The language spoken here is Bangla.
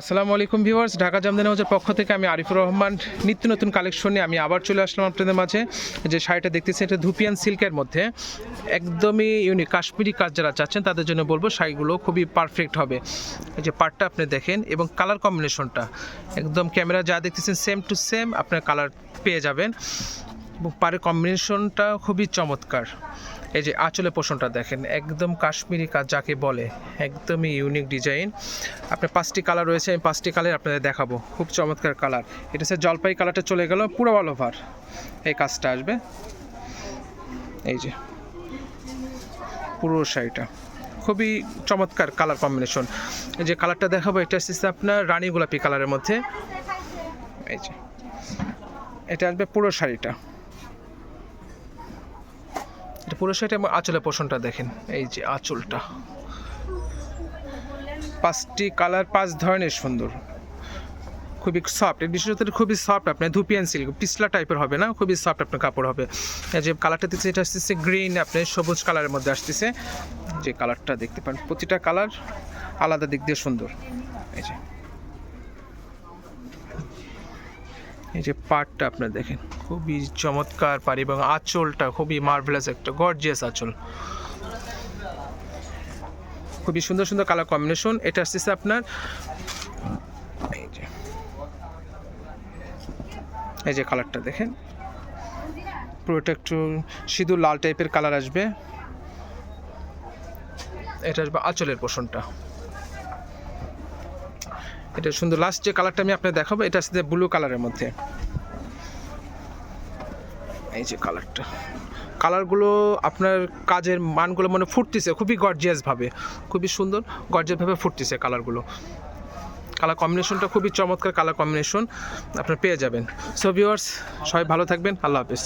আসসালামু আলাইকুম ভিউয়ার্স, ঢাকা জামদানি হাউসের পক্ষ থেকে আমি আরিফুর রহমান। নিত্য নতুন কালেকশন নিয়ে আমি আবার চলে আসলাম আপনাদের মাঝে। যে শাড়িটা দেখতেছি এটা ধুপিয়ান সিল্কের মধ্যে। একদমই ইউনিক কাশ্মীরি কাজ যারা চাচ্ছেন, তাদের জন্য বলব শাড়িগুলো খুবই পারফেক্ট হবে। যে পার্টটা আপনি দেখেন, এবং কালার কম্বিনেশনটা একদম ক্যামেরা যা দেখতেছেন সেম টু সেম আপনার কালার পেয়ে যাবেন। এবং পাড়ের কম্বিনেশনটা খুবই চমৎকার। এই যে আঁচলে পোষণটা দেখেন, একদম কাশ্মীরি কাজ যাকে বলে, একদমই ইউনিক ডিজাইন আপনার পাঁচটি কালার রয়েছে, আমি পাঁচটি কালার আপনাদের দেখাবো। খুব চমৎকার কালার এটা হচ্ছে জলপাই কালারটা চলে গেল, পুরো অল ওভার এই কাজটা আসবে। এই যে, পুরো শাড়িটা। খুবই চমৎকার কালার কম্বিনেশন এই যে কালারটা দেখাবো, এটা আসছে আপনার রানী গোলাপি কালারের মধ্যে। এই যে, এটা আসবে পুরো শাড়িটা। এটা পুরো শাড়িটা এবং আঁচলের পোষণটা দেখেন, এই যে আঁচলটা। পাঁচটি কালার, পাঁচ ধরনের সুন্দর। খুবই সফট বিশেষত খুবই সফট আপনার ধুপিয়ান সিল্ক পিছলা টাইপের হবে না, খুবই সফট আপনার কাপড় হবে। যে কালারটা দিচ্ছে, এটা আসতেছে গ্রিন আপনার সবুজ কালারের মধ্যে আসতেছে। যে কালারটা দেখতে পান, প্রতিটা কালার আলাদা দিক দিয়ে সুন্দর। এই যে। এই যে পার্টটা আপনার দেখেন, খুবই চমৎকার পারি এবং আঁচলটা খুবই মার্ভেলাস একটা গর্জিয়াস আঁচল। খুবই সুন্দর সুন্দর কালার কম্বিনেশন এটা আসতেছে আপনার, এই যে এই যে কালারটা দেখেন। পুরোটা একটু সিঁদুর লাল টাইপের কালার আসবে। এটা আসবে আঁচলের পোষণটা। এটা সুন্দর। লাস্ট যে কালারটা আমি আপনাকে দেখাবো, এটা আসছে ব্লু কালারের মধ্যে। এই যে কালারটা কালারগুলো আপনার কাজের মানগুলো মানে ফুটতেছে, খুবই গর্জিয়াস ভাবে। খুবই সুন্দর গর্জিয়াস ভাবে ফুটতেছে কালারগুলো কালার কম্বিনেশনটা খুবই চমৎকার কালার কম্বিনেশন আপনার পেয়ে যাবেন। সো ভিউয়ার্স সবাই ভালো থাকবেন, আল্লাহ হাফেজ।